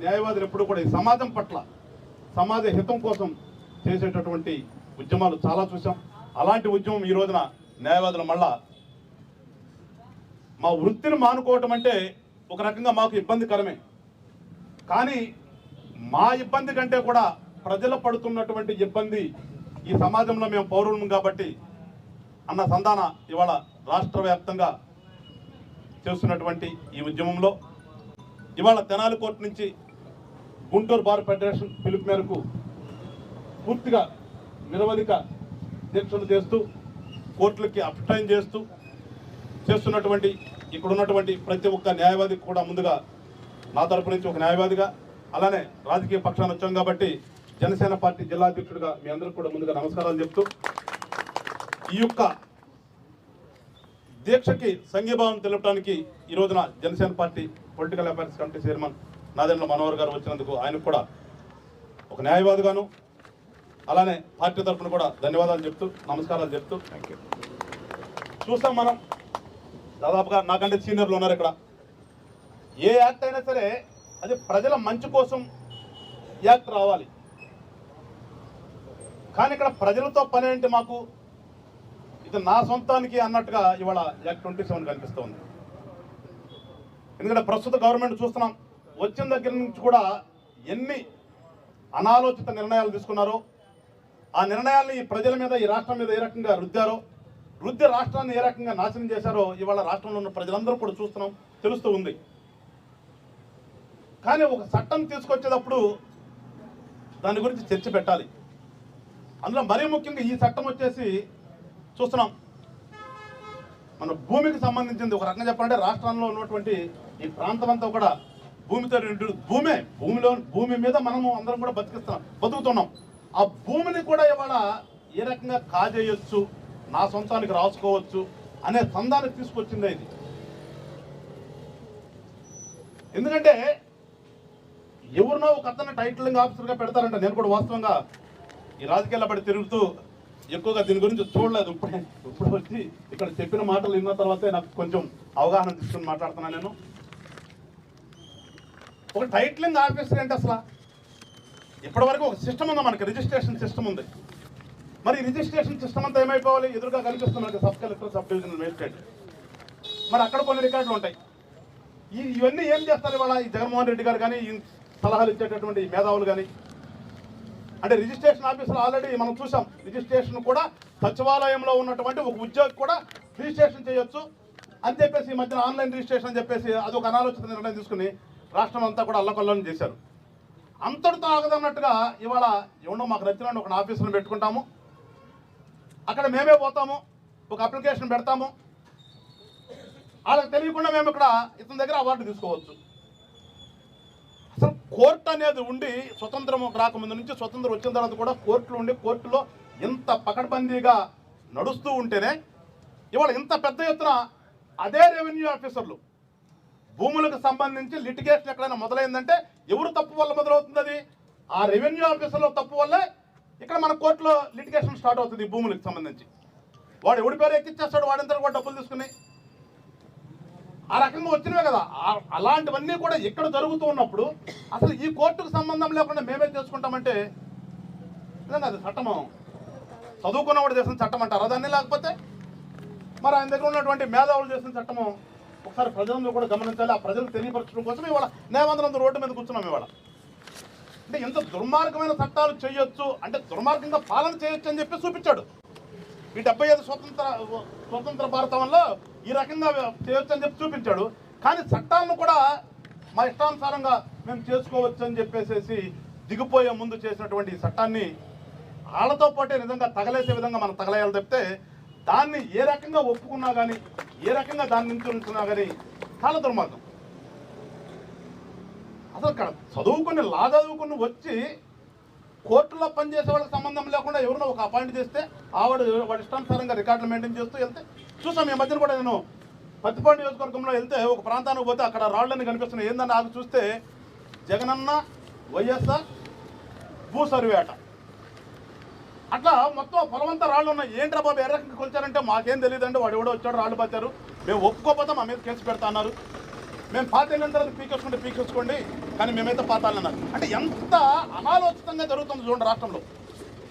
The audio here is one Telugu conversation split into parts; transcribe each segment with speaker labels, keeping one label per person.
Speaker 1: న్యాయవాదులు ఎప్పుడు కూడా ఈ సమాజం పట్ల సమాజ హితం కోసం చేసేటటువంటి ఉద్యమాలు చాలా చూసాం అలాంటి ఉద్యమం ఈ రోజున న్యాయవాదులు మళ్ళా మా వృత్తిని మానుకోవటం అంటే ఒక రకంగా మాకు ఇబ్బందికరమే. కానీ మా ఇబ్బంది కంటే కూడా ప్రజలు పడుతున్నటువంటి ఇబ్బంది ఈ సమాజంలో మేము పౌరులం కాబట్టి అన్న సంధాన ఇవాళ రాష్ట్ర వ్యాప్తంగా చేస్తున్నటువంటి ఈ ఉద్యమంలో. ఇవాళ తెనాలి కోర్టు నుంచి గుంటూరు బార్ ఫెడరేషన్ పిలుపు మేరకు పూర్తిగా నిరవధిక దీక్షలు చేస్తూ కోర్టులకి అప్టైన్ చేస్తూ చేస్తున్నటువంటి ఇక్కడ ఉన్నటువంటి ప్రతి ఒక్క న్యాయవాదికి కూడా ముందుగా నా తరపు నుంచి ఒక న్యాయవాదిగా అలానే రాజకీయ పక్షాన్ని వచ్చాం కాబట్టి జనసేన పార్టీ జిల్లా అధ్యక్షుడిగా మీ అందరికీ కూడా ముందుగా నమస్కారాలు చెప్తూ ఈ యొక్క దీక్షకి సంఘీభావం తెలపడానికి ఈ రోజున Janasena party political affairs committee chairman Nadendla Manohar గారు వచ్చినందుకు ఆయనకు కూడా ఒక న్యాయవాదిగాను అలానే పార్టీ తరఫున కూడా ధన్యవాదాలు చెప్తూ నమస్కారాలు చెప్తూ. థ్యాంక్ యూ చూస్తాం మనం. దాదాపుగా నాకంటే సీనియర్లు ఉన్నారు ఇక్కడ. ఏ యాక్ట్ అయినా సరే అది ప్రజల మంచి కోసం యాక్ట్ రావాలి. కానీ ఇక్కడ ప్రజలతో పని ఏంటి మాకు? ఇది నా సొంతానికి అన్నట్టుగా ఇవాళ యాక్ట్ ట్వంటీ సెవెన్ కనిపిస్తోంది. ఎందుకంటే ప్రస్తుత గవర్నమెంట్ చూస్తున్నాం. వచ్చిన దగ్గర నుంచి కూడా ఎన్ని అనాలోచిత నిర్ణయాలు తీసుకున్నారో ఆ నిర్ణయాల్ని ఈ ప్రజల మీద ఈ రాష్ట్రం మీద ఏ రకంగా రుద్దారో రుద్ది రాష్ట్రాన్ని ఏ రకంగా నాశనం చేశారో ఇవాళ రాష్ట్రంలో ఉన్న ప్రజలందరూ కూడా చూస్తున్నాం తెలుస్తూ ఉంది. కానీ ఒక చట్టం తీసుకొచ్చేటప్పుడు దాని గురించి చర్చ పెట్టాలి. అందులో మరీ ముఖ్యంగా ఈ చట్టం వచ్చేసి చూస్తున్నాం. మన భూమికి సంబంధించింది ఒక రకంగా చెప్పాలంటే రాష్ట్రంలో ఉన్నటువంటి ఈ ప్రాంతం అంతా కూడా భూమితో నిండు భూమే. భూమిలో భూమి మీద మనము అందరం కూడా బతికిస్తున్నాం బతుకుతున్నాం. ఆ భూమిని కూడా ఇవాళ ఏ రకంగా కాజేయొచ్చు నా సొంతానికి రాసుకోవచ్చు అనే సందానికి తీసుకొచ్చిందే ఇది. ఎందుకంటే ఎవరినో ఒక అతను టైటిలింగ్ ఆఫీసర్గా పెడతారంట. నేను కూడా వాస్తవంగా ఈ రాజకీయాల పడి తిరుగుతూ ఎక్కువగా దీని గురించి చూడలేదు. ఇప్పుడే ఇప్పుడు వచ్చి ఇక్కడ చెప్పిన మాటలు విన్న తర్వాతే నాకు కొంచెం అవగాహన తీసుకుని మాట్లాడుతున్నాను నేను. ఒక టైటిలింగ్ ఆఫీసర్ ఏంటి అసలు? ఇప్పటివరకు ఒక సిస్టమ్ ఉంది మనకి రిజిస్ట్రేషన్ సిస్టమ్ ఉంది. మరి రిజిస్ట్రేషన్ సిస్టమ్ అంతా ఏమైపోవాలి? ఎదురుగా కనిపిస్తుంది మనకి sub collector sub divisional magistrate మరి అక్కడ కొన్ని రికార్డులు ఉంటాయి. ఈ ఇవన్నీ ఏం చేస్తారు ఇవాళ? ఈ జగన్మోహన్ రెడ్డి గారు కానీ సలహాలు ఇచ్చేటటువంటి మేధావులు కానీ. అంటే రిజిస్ట్రేషన్ ఆఫీసర్ ఆల్రెడీ మనం చూసాం రిజిస్ట్రేషన్ కూడా సచివాలయంలో ఉన్నటువంటి ఒక ఉద్యోగి కూడా రిజిస్ట్రేషన్ చేయొచ్చు అని చెప్పేసి ఈ మధ్యన ఆన్లైన్ రిజిస్ట్రేషన్ అని చెప్పేసి అది ఒక అనాలోచిత నిర్ణయం తీసుకుని రాష్ట్రం అంతా కూడా అల్లకొల్లం చేశారు. అంతటితో ఆగదన్నట్టుగా ఇవాళ ఎవడో మాకు నచ్చిన ఒక ఆఫీసును పెట్టుకుంటాము. అక్కడ మేమే పోతాము ఒక అప్లికేషన్ పెడతాము. వాళ్ళకి తెలియకుండా మేము ఇక్కడ ఇతని దగ్గర అవార్డు తీసుకోవచ్చు. అసలు కోర్టు అనేది ఉండి స్వతంత్రం రాకముందు నుంచి స్వతంత్రం వచ్చిన తర్వాత కూడా కోర్టులు ఉండి కోర్టులో ఇంత పకడ్బందీగా నడుస్తూ ఉంటేనే ఇవాళ ఇంత పెద్ద ఎత్తున అదే రెవెన్యూ ఆఫీసర్లు భూములకు సంబంధించి లిటిగేషన్ ఎక్కడైనా మొదలైందంటే ఎవరు తప్పు వల్ల మొదలవుతుంది అది ఆ రెవెన్యూ ఆఫీసర్లో తప్పు వల్లే ఇక్కడ మన కోర్టులో లిటిగేషన్ స్టార్ట్ అవుతుంది ఈ భూములకు సంబంధించి. వాడు ఎవడి పేరు ఎక్కిచ్చేస్తాడు? వాడింతా కూడా డబ్బులు తీసుకుని. ఆ రకంగా వచ్చినవే కదా. అలాంటివన్నీ కూడా ఇక్కడ జరుగుతూ ఉన్నప్పుడు అసలు ఈ కోర్టుకు సంబంధం లేకుండా మేమే చేసుకుంటామంటే అది చట్టము. చదువుకున్నవాడు చేసిన చట్టం అంటారా దాన్ని? లేకపోతే మరి ఆయన దగ్గర ఉన్నటువంటి మేధావులు చేసిన చట్టము ఒకసారి ప్రజలందరూ కూడా గమనించాలి. ఆ ప్రజలు తెలియపరచడం కోసం ఇవాళ న్యాయవంతరంతో రోడ్డు మీద కూర్చున్నాం ఇవాళ. అంటే ఎంత దుర్మార్గమైన చట్టాలు చేయొచ్చు అంటే దుర్మార్గంగా పాలన చేయొచ్చు అని చెప్పి చూపించాడు. ఈ డెబ్బై ఐదు స్వతంత్ర స్వతంత్ర భారతంలో ఈ రకంగా చేయొచ్చు అని చెప్పి చూపించాడు. కానీ చట్టాలను కూడా మా ఇష్టానుసారంగా మేము చేసుకోవచ్చు అని చెప్పేసి దిగిపోయే ముందు చేసినటువంటి ఈ చట్టాన్ని వాళ్ళతో పాటే నిజంగా తగలేసే విధంగా మనం తగలేయాలి తప్పితే దాన్ని ఏ రకంగా ఒప్పుకున్నా కానీ ఏ రకంగా దాన్ని నించున్నా కానీ చాలా దుర్మార్గం. అసలు ఇక్కడ చదువుకుని లా చదువుకుని వచ్చి కోర్టులో పనిచేసే వాళ్ళకి సంబంధం లేకుండా ఎవరినో ఒక అపాయింట్ చేస్తే ఆవిడ వాడి ఇష్టానుసారంగా రికార్డులు మెయింటైన్ చేస్తూ వెళ్తే చూసాం ఈ మధ్యన కూడా నేను పత్తిపాడు నియోజకవర్గంలో వెళ్తే ఒక ప్రాంతానికి పోతే అక్కడ రాళ్ళని కనిపిస్తున్నాయి. ఏందని ఆగి చూస్తే జగనన్న వైఎస్ఆర్ భూ సర్వే అట అట్లా మొత్తం పొలమంతా రాళ్ళు ఉన్నాయి. ఏంట్రా బాబు ఏ రకంగా కొలిచారంటే మాకేం తెలియదండి వాడు ఎవడో వచ్చాడు రాళ్ళు పచ్చారు మేము ఒప్పుకోపోతాం మా మీద కేసు పెడతా అన్నారు. మేము పాతేళ్ళ తర్వాత పీకేసుకుంటే పీకేసుకోండి. కానీ మేమైతే పాతాలన్నారు అంటే ఎంత అనాలోచితంగా జరుగుతుంది చూడండి రాష్ట్రంలో.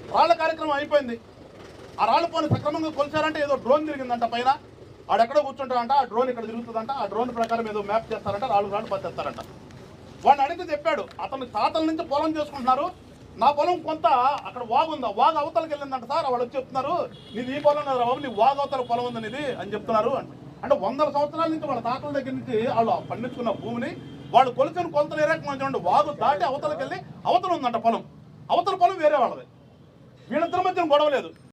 Speaker 1: రాళ్ళ కార్యక్రమం అయిపోయింది. ఆ రాళ్ళు పోని సక్రమంగా కొలిచారంటే ఏదో డ్రోన్ తిరిగిందంట పైన. ఆడెక్కడో కూర్చుంటాడంట ఆ డ్రోన్ ఇక్కడ తిరుగుతుందంట ఆ డ్రోన్ ప్రకారం ఏదో మ్యాప్ చేస్తారంట రాళ్ళు రాళ్ళు పాతేస్తారంట వాడిని అడిగితే చెప్పాడు అతను తాతల నుంచి పొలం చేసుకుంటున్నారు నా పొలం కొంత అక్కడ వాగు ఉందా? వాగు అవతలకి వెళ్ళిందంట సార్. వాళ్ళు వచ్చి చెప్తున్నారు నీది ఈ పొలం కదా బాబు నీ వాగు అవతల పొలం ఉంది ఇది అని చెప్తున్నారు అంటే. వందల సంవత్సరాల నుంచి వాళ్ళ తాతల దగ్గర నుంచి వాళ్ళు పండించుకున్న భూమిని వాళ్ళు కొలిచిన కొలతలు ఏ మంచి చూడండి వాగు దాటి అవతలకి వెళ్ళి అవతల ఉందంట పొలం అవతల పొలం వేరే వాళ్ళది. వీళ్ళిద్దరి మధ్య గొడవ లేదు.